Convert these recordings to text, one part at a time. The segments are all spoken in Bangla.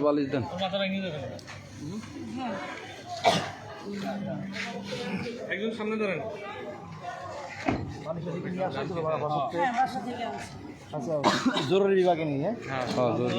বালিশ দেন। একজন সামনে ধরেন। জরুরি বিভাগে নিয়ে। হ্যাঁ জরুরি।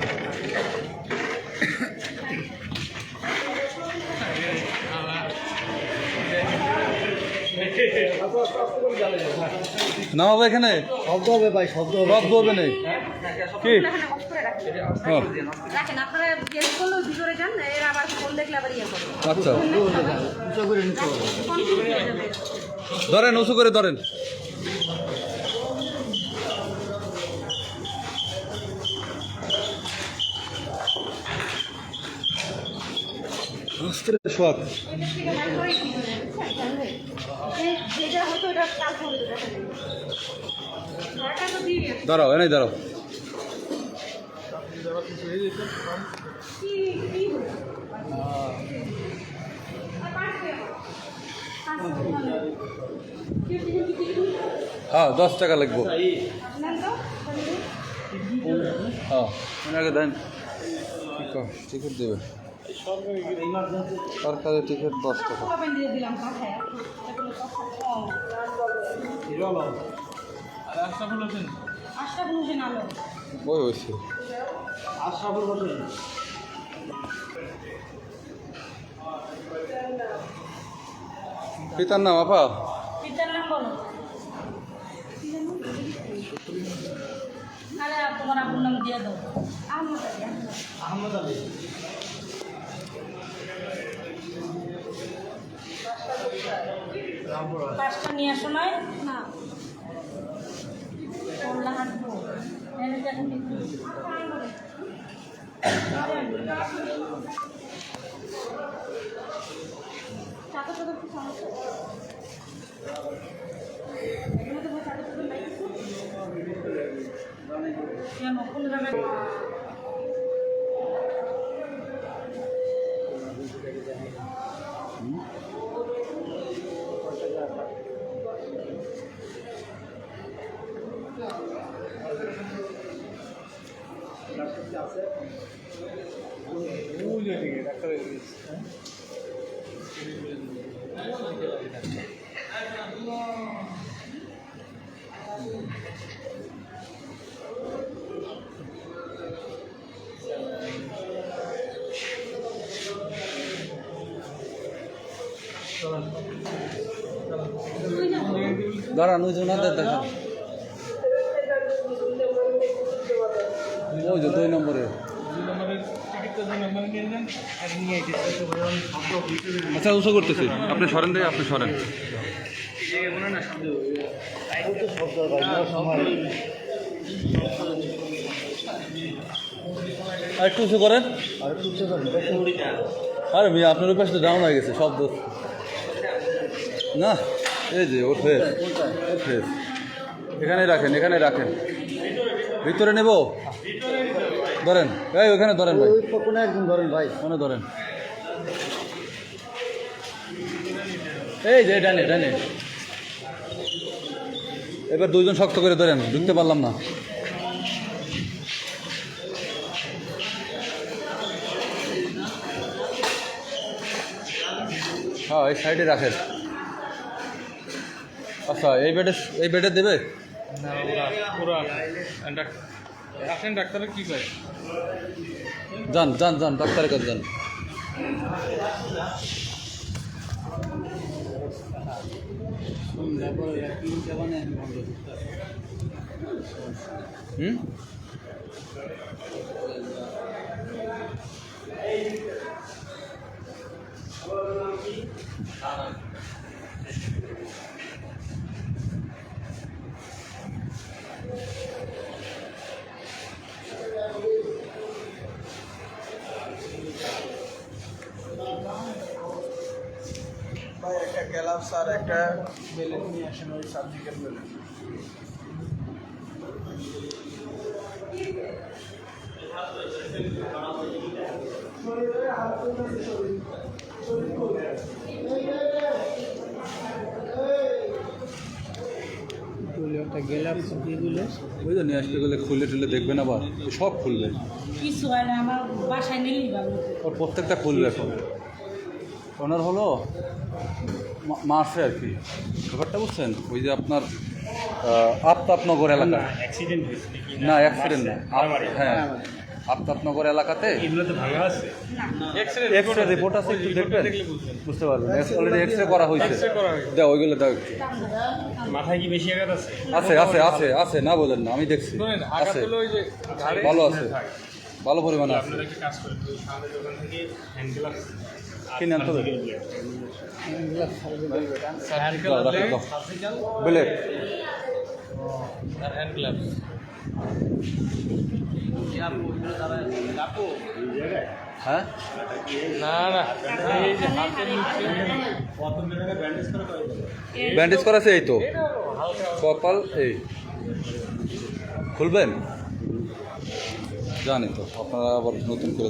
না হবে এখানে। শব্দ হবে ভাই শব্দ হবে। শব্দ হবে নেই। কি? আচ্ছা। ধরেন আপনারা করে করলেও দিন কি দিন? হ্যাঁ দশ টাকা লাগবো। হ্যাঁ দেন টিকিট দেবে সরকারি টিকিট দশ টাকা। ওই হয়েছে। পিতার নাম আপা? পিতার নাম বলো আরে, তোমার আপুর নাম দিয়ে দাও। আহমদ আলী আহমদ আলী। পাঁচটা নিয়ে আসো নয় না। করলা হাঁটবো এনে দাঁড়ান ওই জন্য দেখান। ওই যে দুই নম্বরে। নম্বরের আচ্ছা উঁচু করতেছি। আপনি সরেন দেয় আপনি সরেন। আর একটু উঁচু করেন। আর মিয়া, আপনার পাশে ডাউন হয়ে গেছে শব্দ না, এই যে, ওর ফেস ওর ফেস এখানে রাখেন এখানে রাখেন। ভিতরে নেব? ধরেন। এই ওখানে ধরেন ভাই। ওই কোনো একজন ধরেন ভাই। ওখানে ধরেন। এই যে ডানে ডানে। এবার দুইজন শক্ত করে ধরেন ঢুকতে পারলাম না। হ্যাঁ এই সাইডে রাখেন। আচ্ছা এই বেডে এই বেডে দেবে? না আসেন ডাক্তারের কী করে যান যান যান ডাক্তারের কাছে যান হুম Thank you. আর একটা বেলেট নিয়ে আসেন ওই সার্জিক্যাল বেলেট একটা গ্যালাপস দিগুলো ওই তো নিয়ে আসতে গেলে খুলে টুলে দেখবেন আবার সব খুলবে। কিছু হয় না আমার বাসায় নিলেই ওর প্রত্যেকটা খুলবে এখন। ওনার হলো মা- মাসে আর কি। ব্যাপারটা বুঝছেন? ওই যে আপনার আহ, আফতাবনগর এলাকা। অ্যাক্সিডেন্ট হয়েছে নাকি না? অ্যাক্সিডেন্ট না। হ্যাঁ। আফতাবনগর এলাকাতে এক্সরে রিপোর্ট আছে? একটু দেখবেন। বুঝতে পারবেন। অলরেডি এক্সরে করা হয়েছে। দাও ওইগুলো দাও একটু। মাথায় কি বেশি আঘাত আছে? আছে আছে আছে আছে। না বলেন না আমি দেখছি। আছে। ভালো আছে। ভালো পরিমাণে আছে। কিনে আনতে হবে সার্জিক্যাল দাও, রাখো, দাও। বুলেট আর হ্যান্ড গ্লাভস হ্যাঁ না না এই যে হাতের নিচে ব্যান্ডেজ করা আছে এই তো। কপাল এই। খুলবেন? জানি তো আপনারা আবার নতুন করে